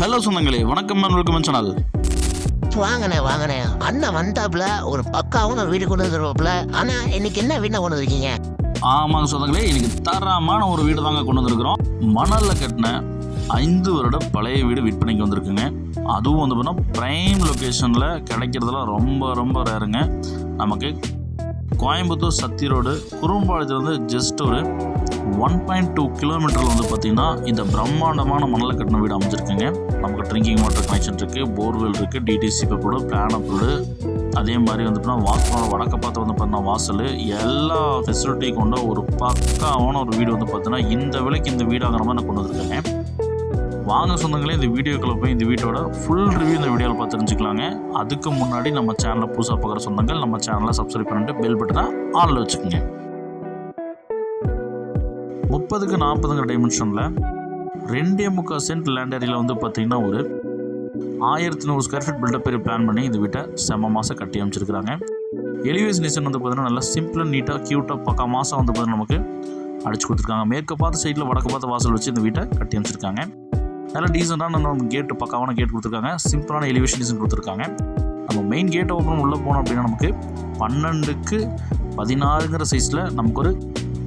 Hello சொந்தங்களே. வணக்கம் welcome channel வாங்கண்ணே வாங்கண்ணே. அண்ணன் வந்தாப்புல ஒரு பக்காவும் ஒரு வீடு கொண்டு வந்துருவாப்புல. ஆனா இன்னைக்கு என்ன வீட்டை கொண்டு வந்திருக்கீங்க? ஆமாங்க சொந்தங்களே இன்னைக்கு தரமான ஒரு வீடு தாங்க கொண்டு வந்திருக்கிறோம். மணலில் கட்டின ஐந்து வருட பழைய வீடு விற்பனைக்கு வந்திருக்குங்க. அதுவும் வந்து பார்த்தீங்கன்னா ப்ரைம் லொக்கேஷனில் கிடைக்கிறதுலாம் ரொம்ப ரொம்ப ரேருங்க நமக்கு கோயம்புத்தூர் சத்தி ரோடு குறும்பாளையத்துலேருந்து ஜஸ்ட் ஒரு ஒன் பாயிண்ட் டூ கிலோமீட்டரில் வந்து பார்த்திங்கன்னா இந்த பிரம்மாண்டமான மணலில் கட்டின வீடு அமைஞ்சிருக்குங்க. நமக்கு ட்ரிங்கிங் வாட்டர் கனெக்ஷன் இருக்குது போர்வெல் இருக்குது டிடிசி பேப்பரோடு பிளான் அப்ரோடு அதே மாதிரி வந்து பார்த்தீங்கன்னா வாசலோட வடக்க பார்த்து வந்து பார்த்தீங்கன்னா வாசல் எல்லா ஃபெசிலிட்டி கொண்ட ஒரு பக்காவான ஒரு வீடு வந்து பார்த்தீங்கன்னா இந்த விலைக்கு இந்த வீடு மாதிரி நான் கொண்டு வந்திருக்கேங்க? வாங்க சொந்தங்களே இந்த வீடியோக்குள்ள போய் இந்த வீட்டோட ஃபுல் ரிவ்யூ இந்த வீடியோவில் பார்த்து தெரிஞ்சுக்கலாங்க. அதுக்கு முன்னாடி நம்ம சேனலை புதுசாக பார்க்குற சொந்தங்கள் நம்ம சேனலை சப்ஸ்கிரைப் பண்ணிட்டு பெல் பட்டனை ஆனில் வச்சுக்கோங்க. முப்பதுக்கு நாற்பதுங்கிற டைமென்ஷனில் ரெண்டே முக்கால் சென்ட் லேண்ட் ஏரியில் வந்து பார்த்தீங்கன்னா ஒரு ஆயிரத்தி நூறு ஸ்கொயர் ஃபீட் பில்டப் பிளான் பண்ணி இந்த வீட்டை செம்ம மாதம் கட்டி அமைச்சிருக்கிறாங்க. எலிவேஷன் டிசைன் வந்து பார்த்தீங்கன்னா நல்லா சிம்பிளாக நீட்டாக க்யூட்டாக பக்கா மாதம் வந்து பார்த்தீங்கன்னா நமக்கு அடிச்சு கொடுத்துருக்காங்க. மேற்க பார்த்த சைடில் வடக்கு பார்த்த வாசல் வச்சு இந்த வீட்டை கட்டி அமைச்சிருக்காங்க. நல்லா டீசெண்டான நம்ம கேட்டு பக்காவான கேட் கொடுத்துருக்காங்க. சிம்பிளான எலிவேஷன் டிசைன் கொடுத்துருக்காங்க. நம்ம மெயின் கேட் ஓப்பன் உள்ளே போனோம் அப்படின்னா நமக்கு பன்னெண்டுக்கு பதினாறுங்கிற சைஸில் நமக்கு ஒரு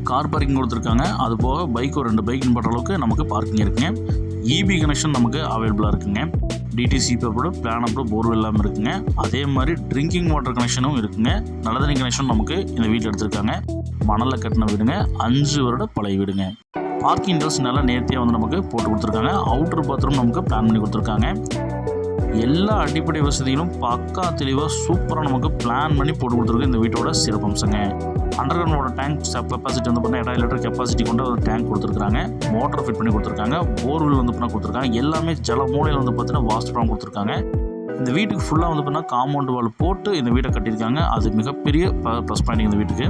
கார் பார்க்கிங் கொடுத்துருக்காங்க. அது போக பைக் ஒரு ரெண்டு பைக் பண்ற அளவுக்கு நமக்கு பார்க்கிங் இருக்குங்க. இபி கனெக்ஷன் நமக்கு அவைலபிளாக இருக்குங்க. டிடிசி பேப்போட பிளான் அப்புறம் போர்வெல் இல்லாமல் இருக்குங்க. அதே மாதிரி ட்ரிங்கிங் வாட்டர் கனெக்ஷனும் இருக்குங்க. நல்லதண்ணி கனெக்ஷன் நமக்கு இந்த வீட்டில் எடுத்திருக்காங்க. மணலில் கட்டின வீடுங்க. அஞ்சு வருட பழைய வீடுங்க. பார்க்கிங் டோர்ஸ் நல்லா நேர்த்தியாக வந்து நமக்கு போட்டு கொடுத்துருக்காங்க. அவுட்டர் பாத்ரூம் நமக்கு பிளான் பண்ணி கொடுத்துருக்காங்க. எல்லா அடிப்படை வசதிகளும் பக்கா தெளிவாக சூப்பராக நமக்கு பிளான் பண்ணி போட்டு கொடுத்துருக்கு இந்த வீட்டோட சிறப்பம்சங்க. அண்டர் கிரவுண்டோட டேங்க் கெப்பாசிட்டி வந்து பார்த்தீங்கன்னா லிட்டர் கெப்பாசிட்டி கொண்ட ஒரு டேங்க் கொடுத்துருக்காங்க மோட்டர் ஃபிட் பண்ணி கொடுத்துருக்காங்க. போர்வெல் வந்து பண்ண கொடுத்துருக்காங்க. எல்லாமே ஜல மூலையில் வந்து பார்த்தீங்கன்னா வாஸ்ட் ப்ராம் கொடுத்துருக்காங்க. இந்த வீட்டுக்கு ஃபுல்லாக வந்து பார்த்தீங்கன்னா காம்பவுண்ட் வால் போட்டு இந்த வீடை கட்டியிருக்காங்க. அது மிகப்பெரிய ப்ளஸ் பாயிண்ட் இந்த வீட்டுக்கு.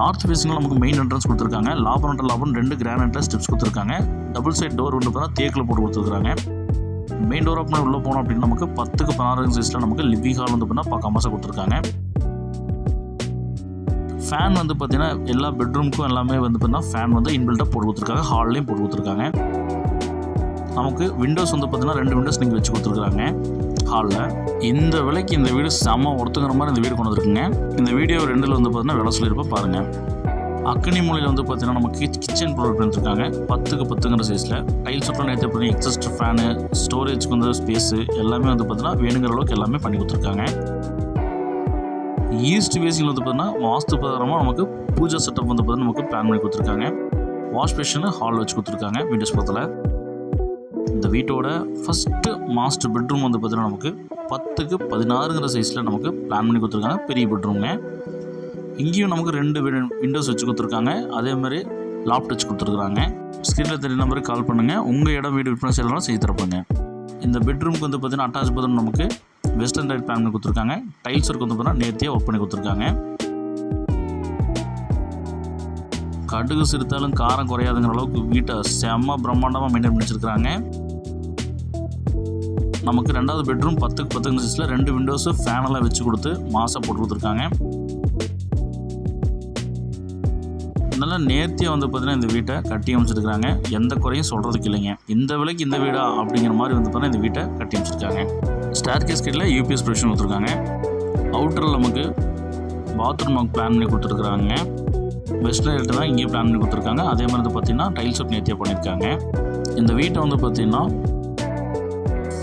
நார்த் ஃபேஸிங்கில் நமக்கு மெயின் என்ட்ரன்ஸ் கொடுத்துருக்காங்க. லாபம் அண்ட் லாபம் ரெண்டு கிரானைட்டில் ஸ்டெப்ஸ் கொடுத்துருக்காங்க. டபுள் சைட் டோர் வந்து பார்த்தீங்கன்னா தேக்கில் போட்டு கொடுத்துருக்காங்க மெயின் டோர் அப்படின்னா உள்ளே போனோம் அப்படின்னா நமக்கு பத்துக்கு பதினாறு சைஸில் நமக்கு லிவிங் ஹால் வந்து பார்த்தீங்கன்னா பக்காமசாக கொடுத்துருக்காங்க. ஃபேன் வந்து பார்த்தீங்கன்னா எல்லா பெட்ரூம்க்கும் எல்லாமே வந்து பார்த்தீங்கன்னா ஃபேன் வந்து இன்பில்ட்டாக போட்டு கொடுத்துருக்காங்க. ஹால்லையும் போட்டு கொடுத்துருக்காங்க. நமக்கு விண்டோஸ் வந்து பார்த்தீங்கன்னா ரெண்டு விண்டோஸ் நீங்கள் வச்சு கொடுத்துருக்காங்க. ஹாலில் இந்த விலைக்கு இந்த வீடு செம்ம ஒருத்துங்கிற மாதிரி இந்த வீடு கொண்டு வந்துருக்குங்க. இந்த வீடியோ ரெண்டில் வந்து பார்த்தீங்கன்னா விலை சொல்லியிருப்போம் பாருங்கள் அக்னி மூலையில் வந்து பார்த்தீங்கன்னா நமக்கு கிச்சன் ப்ராடக்ட் பண்ணிருக்காங்க பத்துக்கு பத்துங்கிற சைஸில் டைல்ஸ் ஒட்லாம் நேற்று பார்த்தீங்கன்னா எக்ஸஸ்ட் ஃபேனு ஸ்டோரேஜ்க்கு வந்து ஸ்பேஸு எல்லாமே வந்து பார்த்தீங்கன்னா வேணுங்கிற அளவுக்கு எல்லாமே பண்ணி கொடுத்துருக்காங்க. ஈஸ்ட் வேசியில் வந்து பார்த்தீங்கன்னா வாஸ்து பிரகாரமாக நமக்கு பூஜா செட்டப் வந்து பார்த்தீங்கன்னா நமக்கு பிளான் பண்ணி கொடுத்துருக்காங்க. வாஷ் பேஷனு ஹால் வச்சு கொடுத்துருக்காங்க விண்டோஸ் பக்கத்தில். இந்த வீட்டோட ஃபஸ்ட்டு மாஸ்டர் பெட்ரூம் வந்து பார்த்தீங்கன்னா நமக்கு பத்துக்கு பதினாறுங்கிற சைஸில் நமக்கு பிளான் பண்ணி கொடுத்துருக்காங்க பெரிய பெட்ரூம்ங்க இங்கேயும் நமக்கு ரெண்டு விண்டோஸ் வச்சு கொடுத்துருக்காங்க அதே மாதிரி லாப்ட் வச்சு கொடுத்துருக்காங்க ஸ்க்ரீனில் தெரிய நம்பருக்கு கால் பண்ணுங்கள் உங்கள் இடம் வீடு விற்பனை செய்யலாம் செய்து தரப்பாங்க. இந்த பெட்ரூமுக்கு வந்து பார்த்தீங்கன்னா அட்டாச் பாத்ரூம் நமக்கு வெஸ்டர்ன் ரைட் பேனல் கொடுத்துருக்காங்க. டைல்ஸ் ஒர்க் வந்து பார்த்தீங்கன்னா நேர்த்தியாக ஒர்க் பண்ணி கொடுத்துருக்காங்க. கடுகு சிரித்தாலும் காரம் குறையாதுங்கிற அளவுக்கு வீட்டை செம்ம பிரம்மாண்டமாக மெயின்டைன் பண்ணி நமக்கு ரெண்டாவது பெட்ரூம் பத்துக்கு பத்துக்கு சைஸில் ரெண்டு விண்டோஸு ஃபேனெல்லாம் வச்சு கொடுத்து மாசம் போட்டு கொடுத்துருக்காங்க. நல்லா நேர்த்தியாக வந்து பார்த்தீங்கன்னா இந்த வீட்டை கட்டி அமைச்சிருக்கிறாங்க. எந்த குறையும் சொல்கிறதுக்கு இல்லைங்க. இந்த விலைக்கு இந்த வீடா அப்படிங்கிற மாதிரி வந்து பார்த்தீங்கன்னா இந்த வீட்டை கட்டி அமைச்சிருக்காங்க. ஸ்டார் கேஸ் கீழே யூபிஎஸ் ப்ரொவிஷன் கொடுத்துருக்காங்க. அவுட்டரில் நமக்கு பாத்ரூம் நமக்கு பிளான் பண்ணி கொடுத்துருக்குறாங்க. வெஸ்டர்ன் ரேட்டு தான் இங்கேயும் பிளான் பண்ணி கொடுத்துருக்காங்க. அதே மாதிரி வந்து பார்த்தீங்கன்னா டைல்ஸ் அப் நேர்த்தியாக பண்ணியிருக்காங்க. இந்த வீட்டை வந்து பார்த்தீங்கன்னா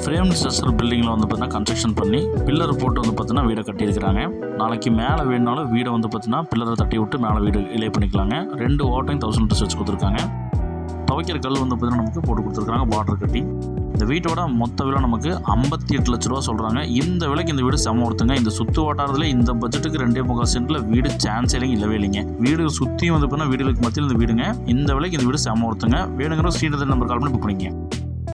ஃப்ரேம் ஸ்ட்ரெஸ்ஸர் பில்டிங்கில் வந்து பார்த்தீங்கன்னா கன்ஸ்ட்ரக்ஷன் பண்ணி பில்லர் போட்டு வந்து பார்த்தீங்கன்னா வீடை கட்டியிருக்கிறாங்க. நாளைக்கு மேலே வேணுனாலும் வீடை வந்து பார்த்தீங்கன்னா பில்லரை தட்டி விட்டு மேலே வீடு இலே பண்ணிக்கலாங்க. ரெண்டு ஓட்டையும் தௌசண்ட் லிட்டர்ஸ் வச்சு கொடுத்துருக்காங்க. துவைக்கிற கல் வந்து பார்த்தீங்கன்னா நமக்கு போட்டு கொடுத்துருக்காங்க பார்டர் கட்டி. இந்த வீட்டோட மொத்த விலை நமக்கு ஐம்பத்தி எட்டு லட்ச ரூபா சொல்கிறாங்க இந்த விலைக்கு இந்த வீடு செம ஒருத்துங்க இந்த சுற்று வட்டாரத்தில் இந்த பட்ஜெட்டுக்கு ரெண்டே முக்கால் சென்ட்டில் வீடு சான்ஸ் இல்லைங்க இல்லவே இல்லைங்க. வீடு சுற்றியும் வந்து பார்த்தீங்கன்னா வீடுகளுக்கு மத்தியில் இந்த வீடுங்க. இந்த விலைக்கு இந்த வீடு செம ஒருத்துங்க வேணுங்கிற ஸ்ரீநகர் நம்பர் கால் பண்ணி புக் பண்ணிங்க